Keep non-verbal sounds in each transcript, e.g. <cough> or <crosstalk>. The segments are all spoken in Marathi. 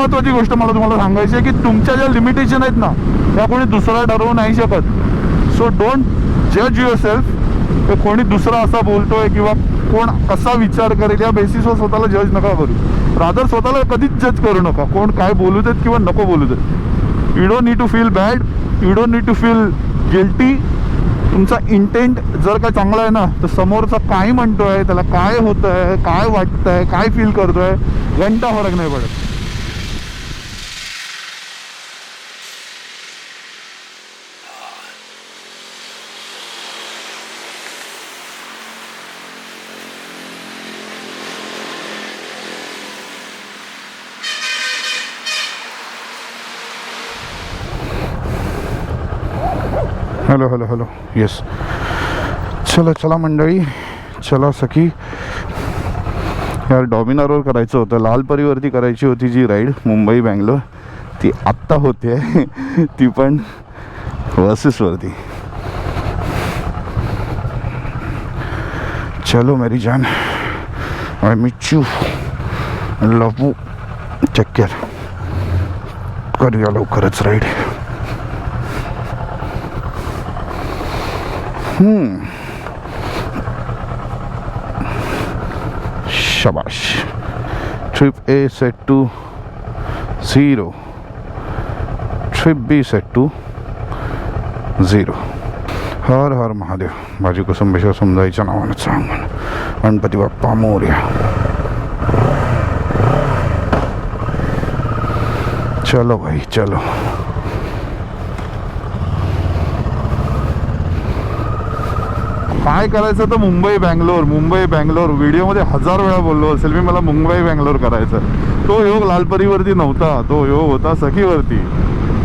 महत्वाची गोष्ट मला तुम्हाला सांगायची आहे की तुमच्या ज्या लिमिटेशन आहेत ना त्या कोणी दुसरा ठरवू नाही शकत. सो डोंट जज युअर सेल्फ कोणी दुसरा असा बोलतोय किंवा कोण कसा विचार करेल या बेसिसवर स्वतःला जज नका करू. रादर स्वतःला कधीच जज करू नका. कोण काय बोलू देत किंवा नको बोलू देत. You don't need to feel bad you don't need to feel guilty तुमचा इंटेंट जर का चांगला आहे ना तर समोरचा काय म्हणतोय त्याला काय होतंय काय वाटतंय काय फील करतोय घंटा फरक नाही पडत. Hello hello hello. येस चला चला मंडळी. चला सखी. यार डॉमिनारवर करायचं होतं. लाल परीवरती करायची होती जी राईड मुंबई बँगलोर. ती आत्ता होते. <laughs> ती पण वर्सेसवरती. चलो मेरी जान. I meet you love take care करूया लवकरच राईड शाबाश। Trip A set to zero trip B set to zero हर हर महादेव, बाजी कुसुंबेश्वर समजायच्या नावानं सांग म्हण. गणपती बाप्पा मोर्या चलो भाई, चलो। काय करायचं तर मुंबई बँगलोर. मुंबई बँगलोर. व्हिडिओमध्ये हजार वेळा बोललो असेल मी मला मुंबई बँगलोर करायचं. तो योग लालपरीवरती नव्हता. तो योग होता सखीवरती.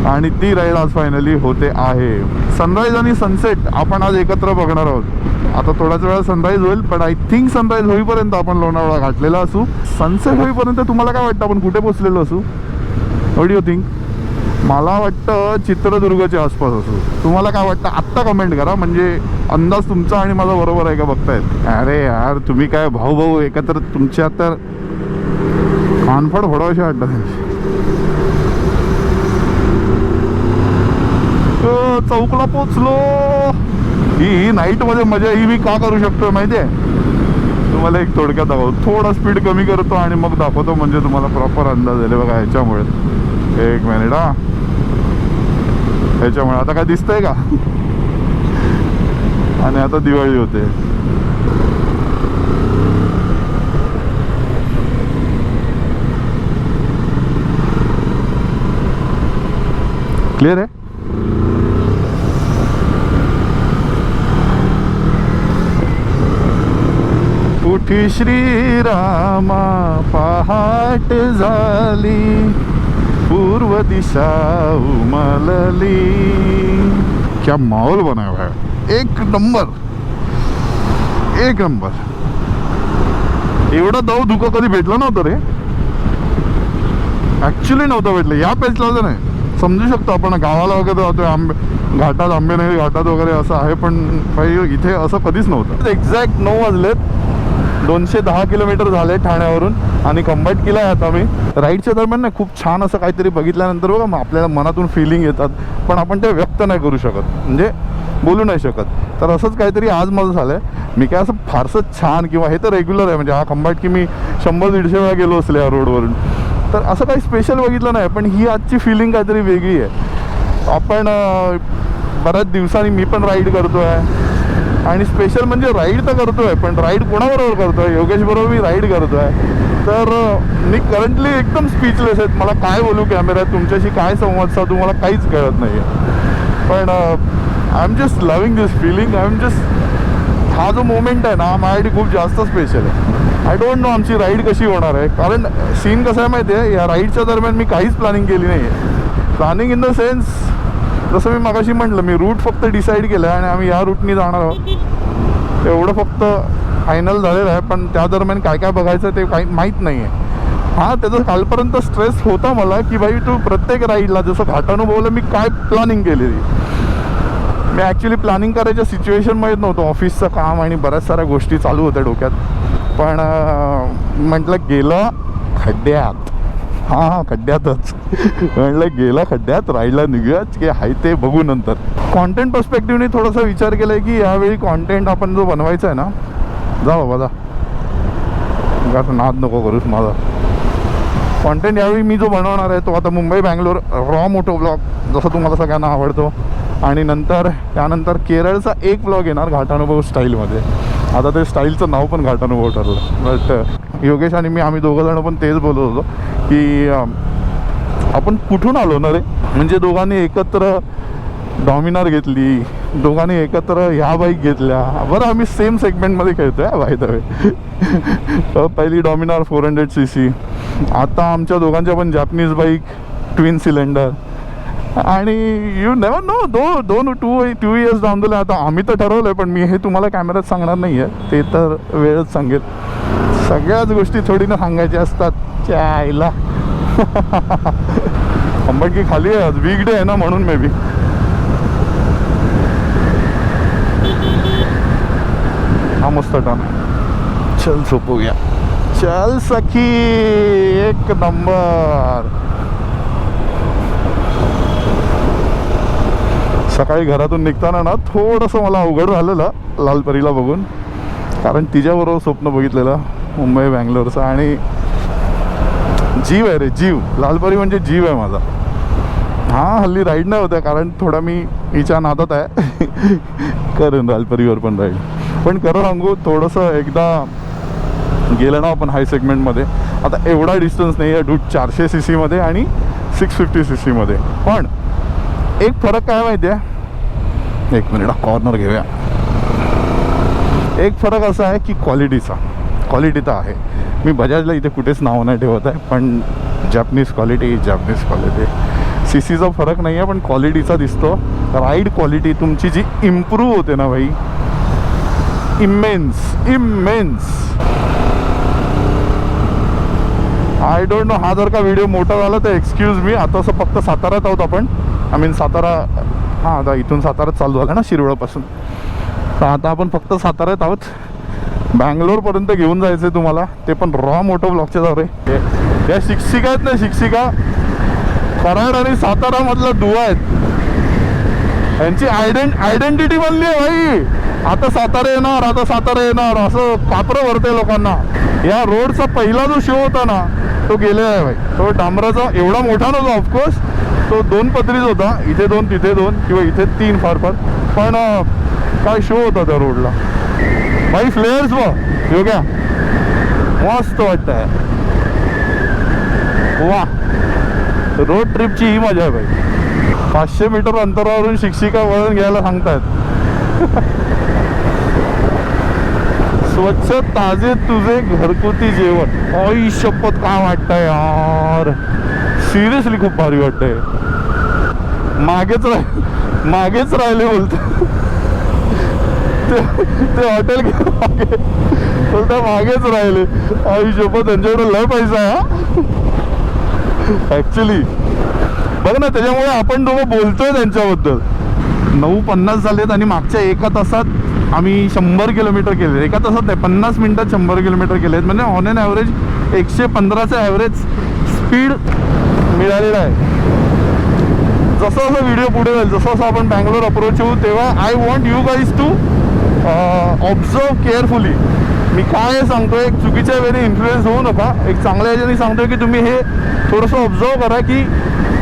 आणि ती राईड आज फायनली होते आहे. सनराईज आणि सनसेट आपण आज एकत्र बघणार आहोत. आता थोड्याच वेळा सनराईज होईल पण आय थिंक सनराईज होईपर्यंत आपण लोणावळा घातलेला असू. सनसेट होईपर्यंत तुम्हाला काय वाटतं? आपण कुठे पोचलेलो असू? वॉट यू थिंक मला वाटतं चित्रदुर्गच्या आसपास असू. तुम्हाला काय वाटतं? आत्ता कमेंट करा. म्हणजे अंदाज तुमचा आणि माझा बरोबर आहे का बघतायत? अरे यार तुम्ही काय भाऊ भाऊ एकत्र तुमच्या तर कानफड फोडावशी वाटतं त्यांची चौकला पोचलो. ही नाईटमध्ये मजा ही मी का करू शकतो माहितीये? तुम्हाला एक थोडक्यात दाखवतो. थोडा स्पीड कमी करतो आणि मग दाखवतो म्हणजे तुम्हाला प्रॉपर अंदाज येईल बघा ह्याच्यामुळे. एक मिनिट हा. ह्याच्यामुळे. आता काय दिसतंय का? आणि आता दिवाळी होते. क्लिअर आहे? उठी श्रीरामा पहाट झाली. पूर्व दिशा उमलली क्या माहौल बना हुआ है? एक नंबर. एक नंबर. एवढं दव धुकं कधी भेटलं नव्हतं रे? ऍक्च्युली नव्हतं भेटलं. या पेजला तर नाही समजू शकतो आपण गावाला वगैरे जातो आंबे घाटात आंबे नाही घाटात वगैरे असं आहे पण इथे असं कधीच नव्हतं. एक्झॅक्ट नऊ वाजलेत. दोनशे दहा किलोमीटर झाले ठाण्यावरून आणि कंबाईट केला आहे आता मी. राईडच्या दरम्यान ना खूप छान असं काहीतरी बघितल्यानंतर बघा मग आपल्याला मनातून फिलिंग येतात. पण आपण ते व्यक्त नाही करू शकत. म्हणजे बोलू नाही शकत. तर असंच काहीतरी आज माझं झालं आहे मी काय असं फारसं छान किंवा हे तर रेग्युलर आहे. म्हणजे हा कंबाईट की मी शंभर दीडशे वेळा गेलो असले या रोडवरून तर असं काही स्पेशल बघितलं नाही. पण ही आजची फिलिंग काहीतरी वेगळी आहे. आपण बऱ्याच दिवसांनी मी पण राईड करतो आहे आणि स्पेशल म्हणजे राईड तर करतो आहे पण राईड कोणाबरोबर करतो योगेश बरोबर मी राईड करतो आहे तर मी करंटली एकदम स्पीचलेस आहेत मला काय बोलू कॅमेऱ्यात तुमच्याशी काय संवाद साधू? मला काहीच कळत नाही आहे पण I am just loving this feeling I am just हा जो मोमेंट आहे ना माझ्यासाठी खूप जास्त स्पेशल आहे. आय डोंट नो आमची राईड कशी होणार आहे. कारण सीन कसं आहे माहिती आहे या राईडच्या दरम्यान मी काहीच प्लॅनिंग केली नाही आहे प्लॅनिंग इन द सेन्स जसं मी मगाशी म्हटलं मी रूट फक्त डिसाईड केलं आहे आणि आम्ही या रूटनी जाणार आहोत. एवढं फक्त फायनल झालेलं आहे पण त्या दरम्यान काय काय बघायचं ते काही माहीत नाही आहे हां त्याचं कालपर्यंत स्ट्रेस होता मला की भाई तू प्रत्येक राईडला जसं घाटानुभवलं मी काय प्लॅनिंग केलेली? मी ॲक्च्युली प्लॅनिंग करायच्या सिच्युएशनमध्ये नव्हतो. ऑफिसचं काम आणि बऱ्याच साऱ्या गोष्टी चालू होत्या डोक्यात. पण म्हटलं गेलं खड्ड्यात. हां हां खड्ड्यातच. म्हणलं गेला खड्ड्यात राहिला निघूयाच की हाय ते बघू नंतर. कॉन्टेंट पर्स्पेक्टिव्हने थोडासा विचार केला आहे की यावेळी कॉन्टेंट आपण जो बनवायचा आहे ना जा बाबा जा. नाद नको करूस माझा. कॉन्टेंट यावेळी मी जो बनवणार आहे तो आता Mumbai Bangalore raw moto blog जसं तुम्हाला सगळ्यांना आवडतो. आणि नंतर त्यानंतर केरळचा एक ब्लॉग येणार घाटानुभव स्टाईलमध्ये. आता ते स्टाईलचं नाव पण घाटानुभव ठरलं. बट योगेश आणि मी आम्ही दोघंजणं पण तेच बोलत होतो. की आपण कुठून आलो ना रे? म्हणजे दोघांनी एकत्र डॉमिनार घेतली दोघांनी एकत्र ह्या बाईक घेतल्या. बरं आम्ही सेम सेगमेंटमध्ये खेळतोय बाय द <laughs> पहिली Dominar four hundred C C आता आमच्या दोघांच्या पण जॅपनीज बाईक ट्विन सिलेंडर आणि यू नेवर नो दो दोन टू टू इयर्स डाऊन दिले आता आम्ही तर ठरवलं आहे पण मी हे तुम्हाला कॅमेऱ्यात सांगणार नाही आहे ते तर वेळच सांगेल. सगळ्याच गोष्टी थोडी ना सांगायच्या असतात. चायला. <laughs> अंबडकी खाली आहे आज वीक डे आहे ना म्हणून मे बी हा मस्त टन चल झोपूया. चल सखी एक नंबर. सकाळी घरातून निघताना ना थोडंसं मला अवघड झालेलं लालपरीला बघून. कारण तिच्याबरोबर स्वप्न बघितलेलं मुंबई बँगलोरचं. आणि जीव आहे रे जीव. लालपरी म्हणजे जीव आहे माझा. हां हल्ली राईड नाही होत्या कारण थोडा मी हिच्या नादात आहे. <laughs> करेन लालपरीवर पण राईड पण खरं सांगू थोडंसं एकदा गेलं ना आपण हाय सेगमेंटमध्ये आता एवढा डिस्टन्स नाही आहे डूट चारशे सी सीमध्ये आणि सिक्स फिफ्टी सी सीमध्ये पण एक फरक काय माहिती आहे एक मिनिट कॉर्नर घेऊया. एक फरक असा आहे की क्वालिटीचा क्वालिटी तर आहे. मी बजाजला इथे कुठेच नाव नाही ठेवत आहे पण Japanese quality Japanese quality C सीचा फरक नाही आहे पण क्वालिटीचा दिसतो. राईड क्वालिटी तुमची जी इम्प्रूव्ह होते ना भाई immense immense I don't know हा जर का व्हिडिओ मोठा झाला तर एक्सक्यूज मी आता असं फक्त साताऱ्यात आहोत आपण. आय मीन सातारा हां आता इथून साताऱ्यात चालू झाला ना शिरवळपासून तर आता आपण फक्त साताऱ्यात आहोत. बँगलोरपर्यंत घेऊन जायचं आहे तुम्हाला. ते पण रॉ मोटो ब्लॉकच्या द्वारे हे- या शिक्षिका आहेत ना शिक्षिका. कराड आणि सातारामधला दुवा आहेत. यांची आयडेंट आयडेंटिटी बनली आहे भाई. आता सातारा येणार आता सातारा येणार. असं कापरं भरते लोकांना. या रोडचा पहिला जो शो होता ना तो गेलेला आहे भाई तो डांबराचा एवढा मोठा नव्हता ऑफकोर्स तो दोन पत्रीच होता. इथे दोन तिथे दोन किंवा इथे तीन फार फार. पण काय शो होता त्या रोडला भाई फ्लेअर्स व योग्या मस्त वाटतंय. वा. रोड ट्रिपची ही मजा आहे भाई. पाचशे मीटर अंतरावरून शिक्षिका वळण घ्यायला सांगतायत. <laughs> स्वच्छ ताजे तुझे घरगुती जेवण. आई शपथ काय वाटतंय यार? सिरियसली खूप भारी वाटतंय. मागेच राह मागेच राहिले बोलतो. ते ते हॉटेल मागे बोलता मागेच राहिले. आई शपथ त्यांच्याकडे लय पैसा आहे ऍक्च्युली बघ ना त्याच्यामुळे आपण दोघं बोलतोय त्यांच्याबद्दल. नऊ पन्नास झालेत आणि मागच्या एका तासात आम्ही शंभर किलोमीटर केले एका तासात नाही पन्नास मिनिटात शंभर किलोमीटर केलेत. म्हणजे ऑन एन ॲव्हरेज एकशे पंधराचा ॲव्हरेज स्पीड मिळालेला आहे. जसं जसं व्हिडिओ पुढे जाईल जसं जसं आपण बँगलोर अप्रोच होऊ तेव्हा I want you guys to observe carefully मी काय सांगतोय एक चुकीच्या वेळी इन्फ्लुएन्स होऊ नका. एक चांगल्या याच्याने सांगतोय की तुम्ही हे थोडंसं ऑब्झर्व करा की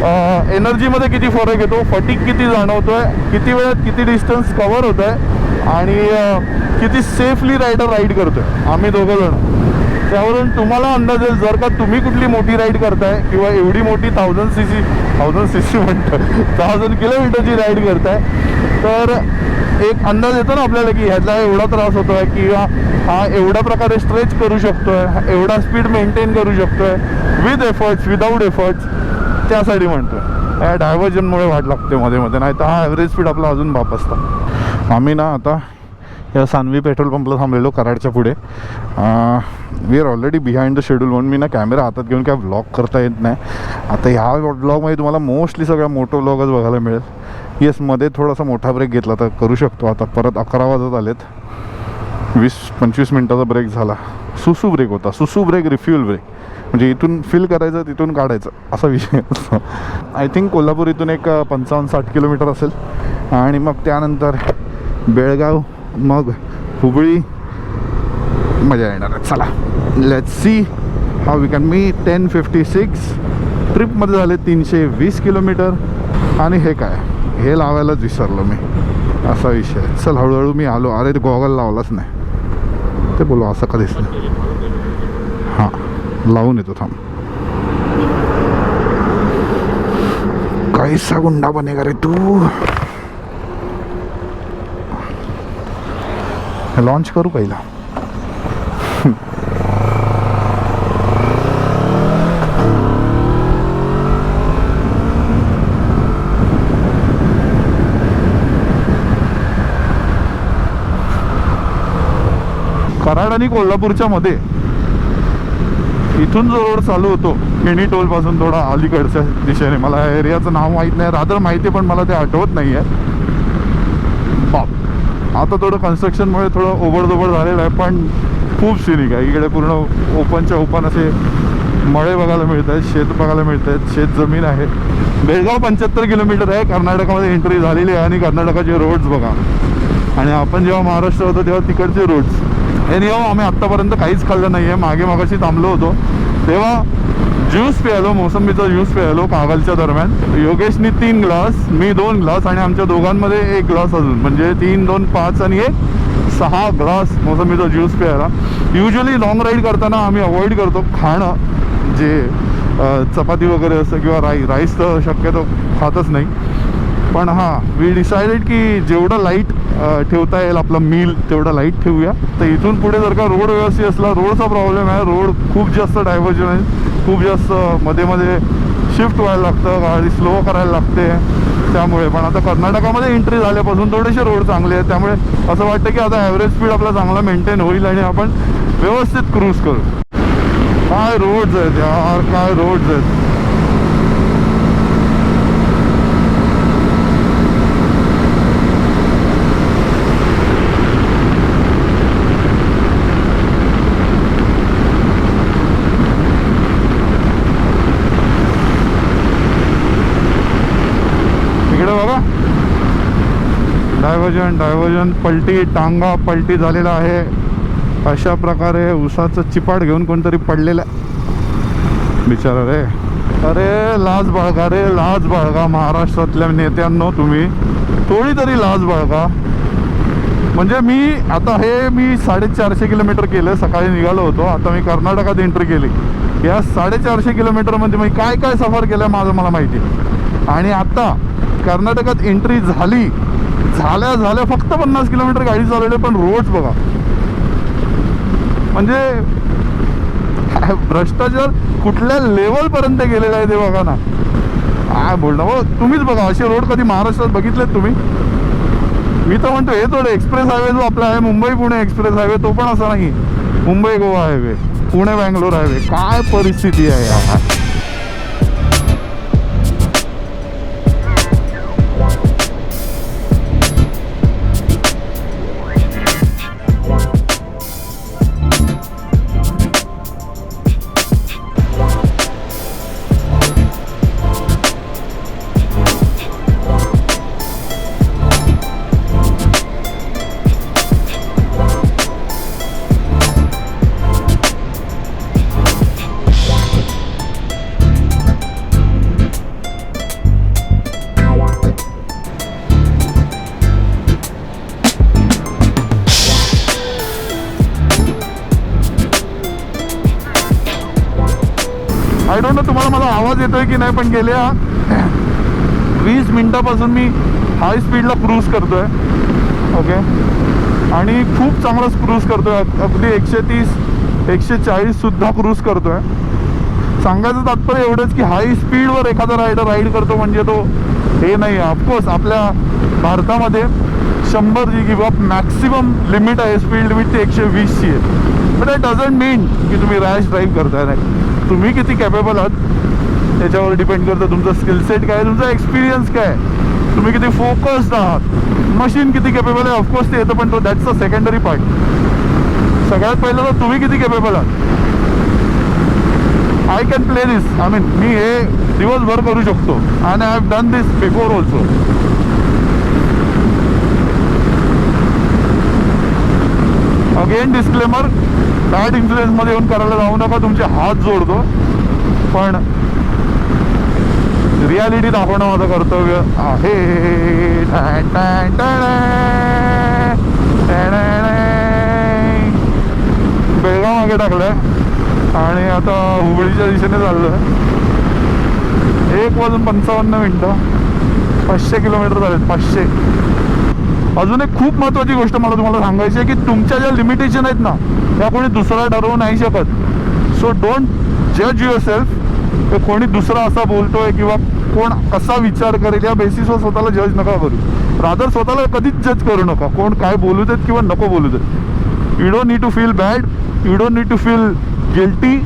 uh, एनर्जीमध्ये किती फरक येतो फटिक किती जाणवतोय किती वेळात किती डिस्टन्स कवर होत आहे आणि किती सेफली रायडर राईड करतोय. आम्ही दोघं जण. त्यावरून तुम्हाला अंदाज येईल जर का तुम्ही कुठली मोठी राईड करताय किंवा एवढी मोठी thousand C C thousand C C म्हणतं थाउजंड किलोमीटरची राईड करताय तर एक अंदाज येतो ना आपल्याला की ह्याचा एवढा त्रास होतो आहे किंवा हा एवढ्या प्रकारे स्ट्रेच करू शकतोय आहे एवढा स्पीड मेंटेन करू शकतोय विथ एफर्ट्स विदाऊट एफर्ट्स त्यासाठी म्हणतोय. या डायव्हर्जनमुळे वाट लागते मध्ये मध्ये नाही तर हा ॲव्हरेज स्पीड आपला अजून बाप असता. आम्ही ना आता या सानवी पेट्रोल पंपला थांबलेलो कराडच्या पुढे. We are already behind the schedule म्हणून मी ना कॅमेरा हातात घेऊन काय व्लॉग करता येत नाही. आता ह्या व्लॉगमध्ये तुम्हाला मोस्टली सगळ्या मोठं व्लॉगच बघायला मिळेल. येस मध्ये थोडासा मोठा ब्रेक घेतला तर करू शकतो. आता परत अकरा वाजत आलेत. वीस पंचवीस मिनटाचा ब्रेक झाला. सुसू ब्रेक होता. सुसू ब्रेक रिफ्यूल ब्रेक म्हणजे इथून फिल करायचं तिथून काढायचं. असा विषय असतो आय थिंक कोल्हापूर इथून एक पंचावन्न साठ किलोमीटर असेल. आणि मग त्यानंतर बेळगाव मग हुबळी. मजा येणार आहे. चला. लेट सी हा वी कॅन मी टेन फिफ्टी सिक्स ट्रिपमध्ये झाले तीनशे वीस किलोमीटर. आणि हे काय? हे लावायलाच विसरलो मी. असा विषय चल हळूहळू मी आलो. अरे ते गॉगल लावलाच नाही. ते बोलू असं का नाही हां. लावून येतो थांब. काहीसा गुंडा बनेगा रे तू? लॉन्च करू पहिला. कराड आणि कोल्हापूरच्या मध्ये इथून जो रोड चालू होतो. केणी टोलपासून थोडा अलीकडच्या दिशेने. मला एरियाचं नाव माहीत नाही. रादर माहिती पण मला ते आठवत नाही आहे आता थोडं कन्स्ट्रक्शनमुळे थोडं ओबडधोबड झालेलं आहे पण खूप सिनिक आहे. इकडे पूर्ण ओपनच्या ओपन असे मळे बघायला मिळत आहेत शेत बघायला मिळत आहेत शेत जमीन आहे. बेळगाव पंच्याहत्तर किलोमीटर आहे कर्नाटकामध्ये एंट्री झालेली आहे आणि कर्नाटकाचे रोड्स बघा. आणि आपण जेव्हा महाराष्ट्र होतो तेव्हा तिकडचे रोड्स एनिओ आम्ही आत्तापर्यंत काहीच खाल्लं नाही आहे मागे मागाशी थांबलो होतो. तेव्हा ज्यूस प्यायलो मोसंबीचा ज्यूस प्यायलो पागलच्या दरम्यान. योगेशनी तीन ग्लास मी दोन ग्लास आणि आमच्या दोघांमध्ये एक ग्लास अजून. म्हणजे तीन दोन पाच आणि एक सहा ग्लास मोसंबीचा ज्यूस प्यायला. युजली लॉंग राईड करताना आम्ही अवॉइड करतो खाणं. जे चपाती वगैरे असतं किंवा राई राईस तर शक्यतो खातच नाही. पण हां वी डिसाइडेड की जेवढं लाइट ठेवता येईल आपलं मील तेवढं लाइट ठेवूया. तर इथून पुढे जर का रोड व्यवस्थित असला रोडचा प्रॉब्लेम आहे. रोड खूप जास्त डायव्हर्जन आहे. खूप जास्त मध्ये मध्ये शिफ्ट व्हायला लागतं गाडी स्लो करायला लागते. त्यामुळे पण आता कर्नाटकामध्ये एंट्री झाल्यापासून थोडेसे रोड चांगले आहेत. त्यामुळे असं वाटतं की आता ॲव्हरेज स्पीड आपला चांगला मेंटेन होईल आणि आपण व्यवस्थित क्रूज करू. काय रोड्स आहेत यार काय रोड्स आहेत इकडे बघा डायव्हर्जन डायव्हर्जन पलटी टांगा पलटी झालेला आहे. अशा प्रकारे उसाचं चिपाट घेऊन कोणतरी पडलेलं आहे. बिचारा रे. अरे लाज बाळगा रे लाज बाळगा महाराष्ट्रातल्या नेत्यांनो तुम्ही. थोडी तरी लाज बाळगा. म्हणजे मी आता हे मी साडेचारशे किलोमीटर केलं सकाळी निघालो होतो. आता मी कर्नाटकात एंट्री केली. या साडेचारशे किलोमीटरमध्ये मी काय काय सफर केलं माझं मला माहिती. आहे. आणि आता कर्नाटकात एंट्री झाली झाल्या झाल्या फक्त पन्नास किलोमीटर गाडी चालवली पण रोज बघा. म्हणजे भ्रष्टाचार कुठल्या लेवलपर्यंत गेलेला आहे ते बघा ना. काय बोलणं हो तुम्हीच बघा असे रोड कधी महाराष्ट्रात बघितलेत तुम्ही? मी तर म्हणतो हे थोडं एक्सप्रेस हायवे जो आपला आहे मुंबई पुणे एक्सप्रेस हायवे तो पण असा नाही. मुंबई गोवा हायवे पुणे बँगलोर हायवे काय परिस्थिती आहे यार? आवाज येतोय की नाही पण गेल्या वीस मिनिटापासून मी हाय स्पीडला क्रूज करतोय. ओके आणि खूप चांगलाच क्रूज करतोय. अगदी एकशे तीस एकशे चाळीस सुद्धा क्रूज करतोय. सांगायचं तात्पर्य एवढंच की हाय स्पीडवर एखादा रायडर राईड करतो म्हणजे तो हे नाही आहे. ऑफकोर्स आपल्या भारतामध्ये शंभर जी किंवा मॅक्सिमम लिमिट आहे स्पीड लिमिट ती एकशे वीसची आहे. बट दॅट डझंट मीन की तुम्ही रॅश ड्राईव्ह करताय नाही. तुम्ही किती कॅपेबल आहात त्याच्यावर डिपेंड करतं तुमचं स्किल सेट काय तुमचा एक्सपिरियन्स काय. तुम्ही किती फोकस्ड आहात. मशीन किती केपेबल आहे ऑफकोर्स ते येतं पण तो दॅट्स अ सेकंडरी पार्ट सगळ्यात पहिलं तर तुम्ही किती केपेबल आहात. I can play this I mean मी हे दिवसभर करू शकतो. आणि I have done this before also again disclaimer bad इन्फ्लुएन्समध्ये येऊन करायला जाऊ नका तुमचे हात जोडतो. पण रियालिटी दाखवणं माझं कर्तव्य आहे बेळगाव मागे टाकलंय आणि आता हुबळीच्या दिशेने चाललोय एक वाजून पंचावन्न मिनटं पाचशे किलोमीटर झालेत पाचशे अजून एक खूप महत्वाची गोष्ट मला तुम्हाला सांगायची आहे की तुमच्या ज्या लिमिटेशन आहेत ना त्या कोणी दुसरा ठरवू नाही शकत सो डोंट जज युअर सेल्फ तर कोणी दुसरा असा बोलतोय किंवा कोण कसा विचार करेल या बेसिसवर स्वतःला जज नका करू. रादर स्वतःला कधीच जज करू नका. कोण काय बोलू देत किंवा नको बोलू देत. You don't need to feel bad you don't need to feel guilty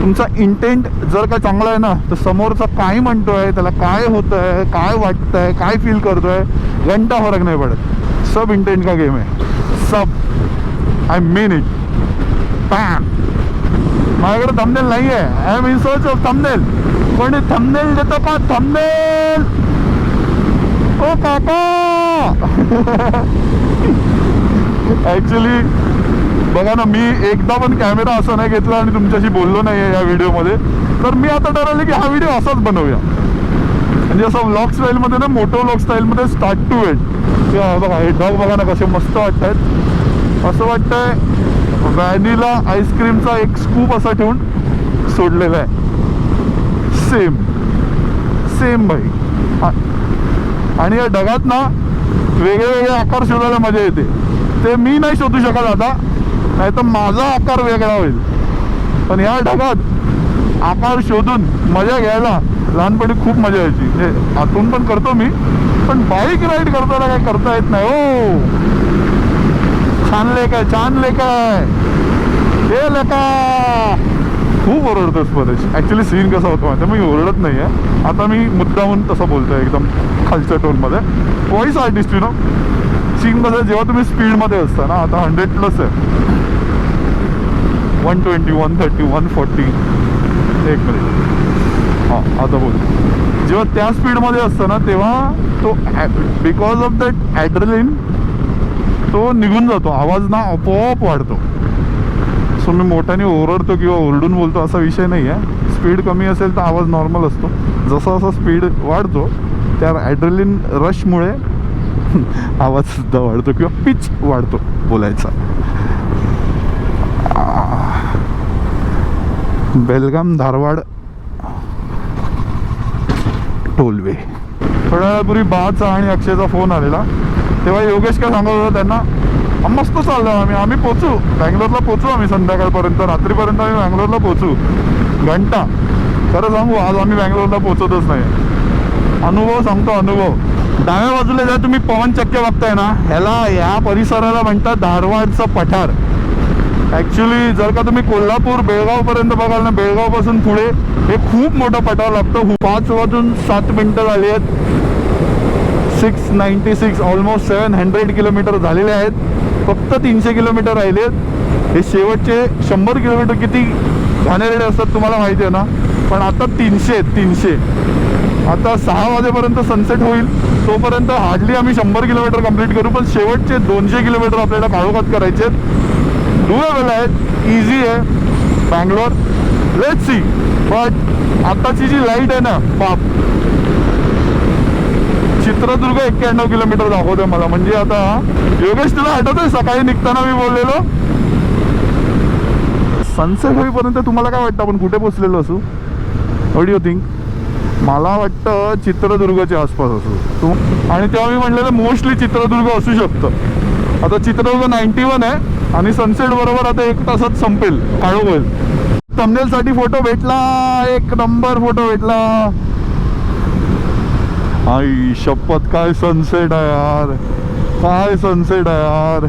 तुमचा इंटेंट जर का चांगला आहे ना तर समोरचा काय म्हणतोय त्याला काय होतंय काय वाटतंय काय फील करतोय घंटा फरक नाही पडत. सब इंटेंट का गेम आहे. सब आय मीन इट पॅम माझ्याकडे थंबनेल नाही आहे I am in search of thumbnail कोणी थंबनेल देतो का थंबनेल ओ काका ॲक्च्युली <laughs> बघा ना मी एकदा पण कॅमेरा असा नाही घेतला आणि तुमच्याशी बोललो नाही आहे या व्हिडिओमध्ये तर मी आता ठरवलं की हा व्हिडिओ असाच बनवूया. म्हणजे असं व्लॉग स्टाईलमध्ये ना मोटो व्लॉग स्टाईलमध्ये स्टार्ट टू एंड बघा हे डॉग बघा ना कसे मस्त वाटत आहेत असं वाटतंय व्हॅनिला आईस्क्रीमचा एक स्कूप असा ठेवून सोडलेला आहे. सेम. सेम भाई आणि या ढगात ना वेगळे वेगळे आकार शोधायला मजा येते. ते मी नाही शोधू शकत आता. नाही तर माझा आकार वेगळा होईल. पण या ढगात आकार शोधून मजा घ्यायला लहानपणी खूप मजा यायची. म्हणजे आतून पण करतो मी. पण बाईक राईड करताना काय करता येत नाही हो. छान लेख आहे छान लेख आहे. हे लका खूप ओरडतो परेश ॲक्च्युली सीन कसा होतो माहिती मी ओरडत नाही आहे आता मी मुद्दाहून तसं बोलतोय एकदम खालच्या टोनमध्ये voice artist you know scene कसं आहे, जेव्हा तुम्ही स्पीडमध्ये असता ना आता हंड्रेड प्लस आहे. One twenty one thirty one forty एक मिनिट हां आता बोल. जेव्हा त्या स्पीडमध्ये असतं ना तेव्हा तो बिकॉज ऑफ दॅट ॲड्रेलिन तो निघून जातो. आवाज ना आपोआप वाढतो. सो मी मोठ्याने ओरडतो किंवा ओरडून बोलतो असा विषय नाही आहे स्पीड कमी असेल तर आवाज नॉर्मल असतो. जसा जसा स्पीड वाढतो त्या ॲड्रेलिन रशमुळे <laughs> आवाजसुद्धा वाढतो किंवा पिच वाढतो बोलायचा. बेलगाम धारवाड टोलवे. थोड्या वेळापूर्वी बाचा आणि अक्षयचा फोन आलेला. तेव्हा योगेश काय सांगत होता त्यांना? मस्त चाललो आम्ही. आम्ही पोचू बँगलोरला पोचू आम्ही संध्याकाळपर्यंत रात्रीपर्यंत आम्ही बँगलोरला पोचू घंटा. खरं सांगू आज आम्ही बँगलोरला पोचतच नाही. अनुभव सांगतो अनुभव. डाव्या बाजूला जर तुम्ही पवन चक्के बघताय ना ह्याला या परिसराला म्हणतात धारवाडचं पठार. ॲक्च्युली जर का तुम्ही कोल्हापूर बेळगाव पर्यंत बघाल ना बेळगावपासून पुढे हे खूप मोठं पठार लागतं. पाच वाजून सात मिनिटं झाली आहेत. Six ninety six almost seven hundred kilometre झालेले आहेत. फक्त तीनशे किलोमीटर राहिले आहेत हे शेवटचे शंभर किलोमीटर किती घाणेरडे असतात तुम्हाला माहिती आहे ना? पण आता तीनशे आहेत तीनशे. आता सहा वाजेपर्यंत सनसेट होईल. तोपर्यंत हार्डली आम्ही शंभर किलोमीटर कंप्लीट करू पण शेवटचे दोनशे किलोमीटर आपल्याला काळोखात करायचे आहेत. डुएबल आहेत. इझी आहे. बँगलोर. लेट सी बट आताची जी लाइट आहे ना बाप चित्रदुर्ग एक्क्याण्णव किलोमीटर दाखवतोय मला. म्हणजे आता योगेश तुला आठवतोय? सकाळी निघताना मी बोललेलो. सनसेट होईपर्यंत तुम्हाला काय वाटतं? आपण कुठे पोचलेलो असू? वॉट यू थिंक मला वाटतं चित्रदुर्गच्या आसपास असू. तू आणि तेव्हा मी म्हणलेलं मोस्टली चित्रदुर्ग असू शकतं. आता चित्रदुर्ग नाईन्टी वन आहे आणि सनसेट बरोबर आता एक तासात संपेल. काळू होईल. तमनेलसाठी फोटो भेटला. एक नंबर फोटो भेटला. आई शपथ काय सनसेट आहे यार? काय सनसेट आहे यार?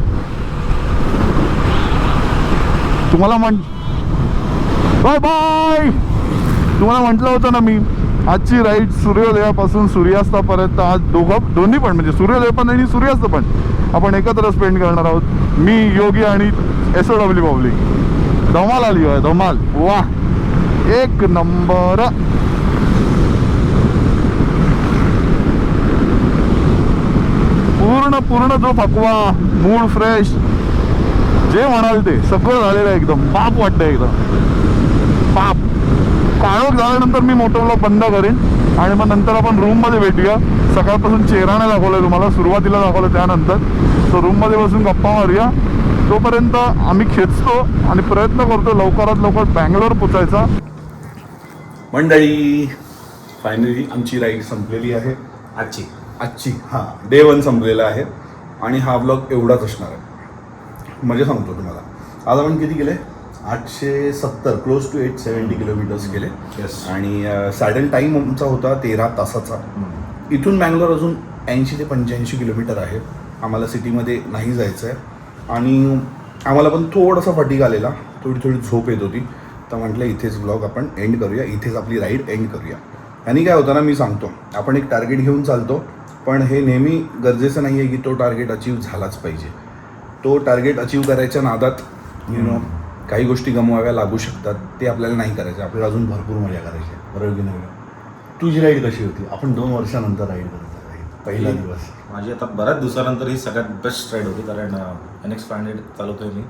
तुम्हाला म्हण बाय बाय! तुम्हाला म्हटलं होतं ना मी आजची राईड सूर्योदयापासून सूर्यास्तापर्यंत आज दोघं दोन्ही पण म्हणजे सूर्योदय पण आणि सूर्यास्त पण आपण एकत्र स्पेंड करणार आहोत. मी योगी आणि एस ओ डब्ल्यू पब्लिक धमाल आली आहे धमाल. वा एक नंबर. पूर्ण पूर्ण जो पकवा मूड फ्रेश जे म्हणाल ते सगळं झालेलं आहे एकदम. पाप वाटतं एकदम. पाप. काळोख झाल्यानंतर मी मोठं बंद करेन. आणि मग नंतर आपण रूममध्ये भेटूया. सकाळपासून चेहराने दाखवलंय तुम्हाला सुरुवातीला दाखवलं त्यानंतर. सो रूममध्ये बसून गप्पा मारूया. तोपर्यंत आम्ही खेचतो आणि प्रयत्न करतो लवकरात लवकर बँगलोर पोचायचा. मंडळी फायनली आमची राईड संपलेली आहे. आजची. आजची हां डे वन संपलेला आहे आणि हा ब्लॉग एवढाच असणार आहे. म्हणजे सांगतो तुम्हाला. आज आपण किती केले? आठशे सत्तर close to eight seventy kilometres केले. Yes. आणि सॅडल टाईम आमचा होता तेरा तासाचा. इथून बँगलोर अजून ऐंशी ते पंच्याऐंशी किलोमीटर आहे. आम्हाला सिटीमध्ये नाही जायचं आहे आणि आम्हाला पण थोडासा फटीक आलेला. थोडी थोडी झोप येत होती. तर म्हटलं इथेच ब्लॉग आपण एंड करूया. इथेच आपली राईड एंड करूया. आणि काय होतं ना मी सांगतो. आपण एक टार्गेट घेऊन चालतो. पण हे नेहमी गरजेचं नाही आहे की तो टार्गेट अचीव झालाच पाहिजे. तो टार्गेट अचीव करायच्या नादात यु नो काही गोष्टी गमवाव्या लागू शकतात. ते आपल्याला नाही करायचे. आपल्याला अजून भरपूर मजा करायची आहे. बरोबर की नाही? तुझी राईड कशी होती? आपण दोन वर्षानंतर राईड करत आहे पहिला दिवस. माझी आता बऱ्याच दिवसानंतर ही सगळ्यात बेस्ट राईड होती. कारण एन एक्स हंड्रेड चालवतोय मी.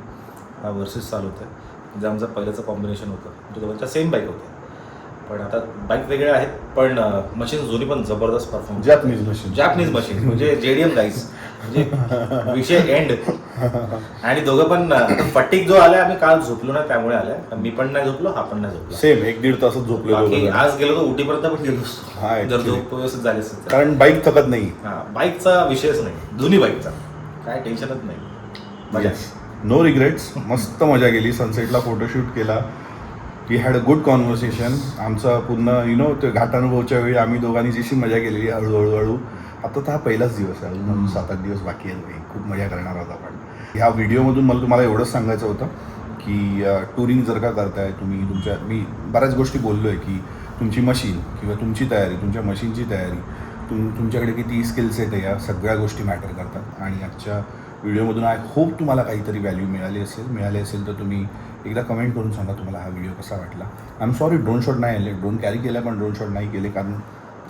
हा वर्सेस चालवतोय. म्हणजे आमचं पहिल्याचं कॉम्बिनेशन होतं. दोघांच्या सेम बाईक होत्या. पण आता बाईक वेगळ्या आहेत पण मशीन जुनी पण जबरदस्त perform Japanese machine Japanese machine म्हणजे जेडीएम गाईज म्हणजे विषय एंड आणि दोघं पण फटीक जो आलाय आम्ही काल झोपलो नाही त्यामुळे आलाय. मी पण नाही झोपलो हा पण नाही झोपलो. सेम एक दीड तासच बाकी होतो. आज गेलो तर उटीपर्यंत पण गेलो हा. जर. झोप व्यवस्थित झाली असेल. कारण बाईक थकत नाही. हा बाईकचा विषयच नाही. दोन्ही बाईकचा काय टेन्शनच नाही. मजा नो रिग्रेट्स मस्त मजा केली. सनसेटला फोटोशूट केला. We had a good conversation आमचा पूर्ण यु नो ते घाटानुभवच्या वेळी आम्ही दोघांनी जशी मजा केलेली हळूहळू हळू आता तर हा पहिलाच दिवस आहे. अजून अजून सात आठ दिवस बाकी आहेत भाई खूप मजा करणार आहोत आपण. ह्या व्हिडिओमधून मला तुम्हाला एवढंच सांगायचं होतं की टुरिंग जर का करताय तुम्ही तुमच्या मी बऱ्याच गोष्टी बोललो आहे की तुमची मशीन किंवा तुमची तयारी तुमच्या मशीनची तयारी तुम तुमच्याकडे किती स्किल सेट आहे या सगळ्या गोष्टी मॅटर करतात. आणि आजच्या व्हिडिओमधून आय होप तुम्हाला काहीतरी व्हॅल्यू मिळाली असेल. मिळाली असेल तर तुम्ही एकदा कमेंट करून सांगा तुम्हाला हा व्हिडिओ कसा वाटला. I am sorry drone shot नाही आले. ड्रोन कॅरी केला पण ड्रोन शॉट नाही केले कारण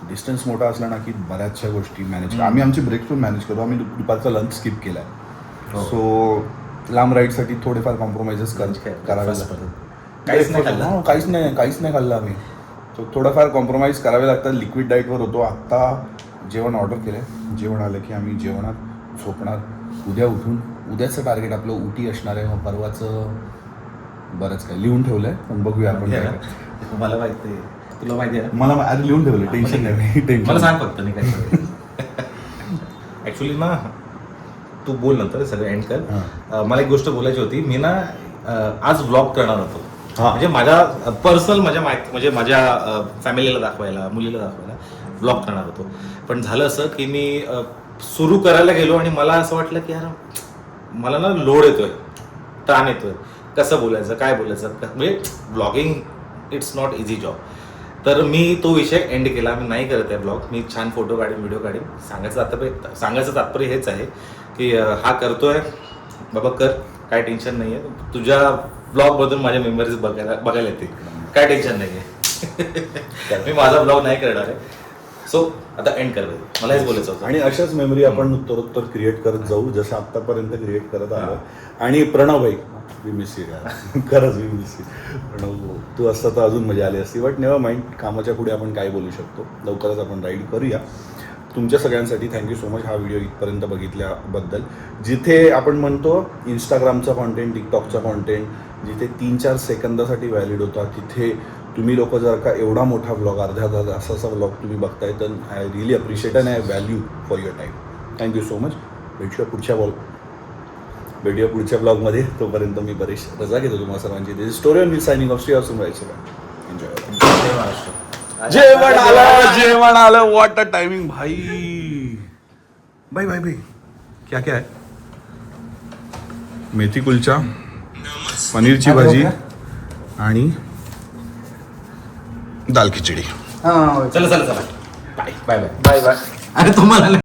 डिस्टन्स मोठा असला ना की बऱ्याचशा गोष्टी मॅनेज आम्ही आमची ब्रेक पण मॅनेज करतो आम्ही दुप- दुपारचा लंच स्किप केला आहे. सो लांब राईडसाठी थोडेफार कॉम्प्रोमाइजेस? करावे लागतात. काहीच नाही खाल्लं? हो, काहीच नाही काहीच नाही खाल्लं आम्ही. तो थोडंफार कॉम्प्रोमाइज करावे लागतात. लिक्विड डाईटवर होतो. आत्ता जेवण ऑर्डर केलं आहे जेवण आलं की आम्ही जेवणात झोपणार. उद्या उठून उद्याचं टार्गेट आपलं उटी असणार आहे. परवाचं बरंच काय लिहून ठेवलं आहे पण बघूया आपण काय. मला माहिती आहे तुला माहिती आहे? मला आधी लिहून ठेवलं टेन्शन नाही टेन्शन मला सांग फक्त नाही काय ऍक्च्युली <laughs> ना तू बोल नंतर सगळं एंड कर. हां. अं, मला एक गोष्ट बोलायची होती. मी ना अं, आज व्लॉग करणार होतो. हां. म्हणजे माझ्या पर्सनल माझ्या माहिती म्हणजे माझ्या फॅमिलीला दाखवायला मुलीला दाखवायला व्लॉग करणार होतो. पण झालं असं की मी सुरू करायला गेलो आणि मला असं वाटलं की यार मला ना लोड येतोय ताण येतोय. कसं बोलायचं काय बोलायचं? म्हणजे blogging it's not easy job तर मी तो विषय एंड केला. मी नाही करत आहे ब्लॉग मी छान फोटो काढीन व्हिडिओ काढीन. सांगायचं तात्पर्य सांगायचं तात्पर्य हेच आहे की हा करतोय. बाबा कर. काय टेन्शन नाही आहे तुझ्या ब्लॉगमधून माझ्या मेमरीज बघायला बघायला येतील. काय टेन्शन नाही आहे मी माझा ब्लॉग नाही करणार आहे. सो आता एंड कर मला हेच बोलायचं होतं. आणि अशाच मेमरी आपण उत्तरोत्तर क्रिएट करत जाऊ जसं आतापर्यंत क्रिएट करत आलो. आणि प्रणव भाई वी मिस यू खरंच वी मिस यू प्रणव तू असता तर अजून मजा आली असती. बट नेव्हर माइंड कामाच्या पुढे आपण काय बोलू शकतो? लवकरच आपण राईड करूया. तुमच्या सगळ्यांसाठी थँक्यू सो मच हा व्हिडिओ इथपर्यंत बघितल्याबद्दल. जिथे आपण म्हणतो इंस्टाग्रामचा कॉन्टेंट टिकटॉकचा कॉन्टेंट जिथे तीन चार सेकंदासाठी व्हॅलिड होता तिथे तुम्ही लोक जर का एवढा मोठा ब्लॉग अर्ध्या अर्धा तासाचा ब्लॉग तुम्ही बघताय तर I really appreciate and I value for your time thank you so much भेटूया पुढच्या ब्लॉग भेटूया पुढच्या ब्लॉगमध्ये तोपर्यंत मी बरेच रजा घेतो तुम्हाला सर्वांची. This story on signing off Shri असून राहायचं एन्जॉय जेवण आलं जेवण आलं वॉट अ टायमिंग भाई. भाई भाई भाई. क्या क्या है? मेथी कुलचा पनीरची भाजी आणि दाल खिचडी. चला चला चला. Bye bye bye bye bye अरे तुम्हाला